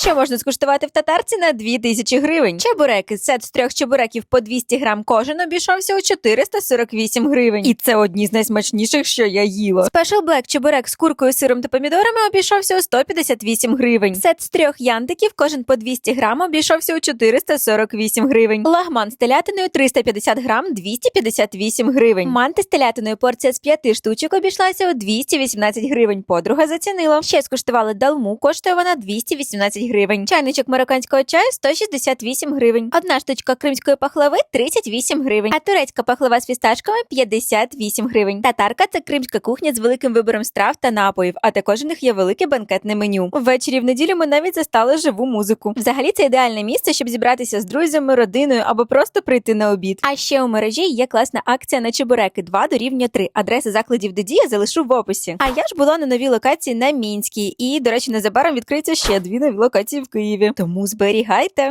Що можна скуштувати в татарці на 2000 гривень? Чебуреки. Сет з трьох чебуреків по 200 грам кожен обійшовся у 448 гривень. І це одні з найсмачніших, що я їла. Special Black чебурек з куркою, сиром та помідорами обійшовся у 158 гривень. Сет з трьох янтиків, кожен по 200 грам, обійшовся у 448 гривень. Лагман з телятиною 350 грам 258 гривень. Манти з телятиною порція з 5 штучок обійшлася у 218 гривень. Подруга зацінила. Ще скуштували далму, коштує вона 218 гривень. Чайничок марокканського чаю 168 гривень. Одна штучка кримської пахлави 38 гривень. А турецька пахлава з фісташками 58 гривень. Татарка це кримська кухня з великим вибором страв та напоїв, а також у них є велике банкетне меню. Ввечері в неділю ми навіть застали живу музику. Взагалі це ідеальне місце, щоб зібратися з друзями, родиною або просто прийти на обід. А ще у мережі є класна акція на чебуреки 2 дорівнює 3. Адреси закладів де діє залишу в описі. А я ж була на новій локації на мінській, і до речі, незабаром відкриються ще дві нові локації в Києві. Тому зберігайте.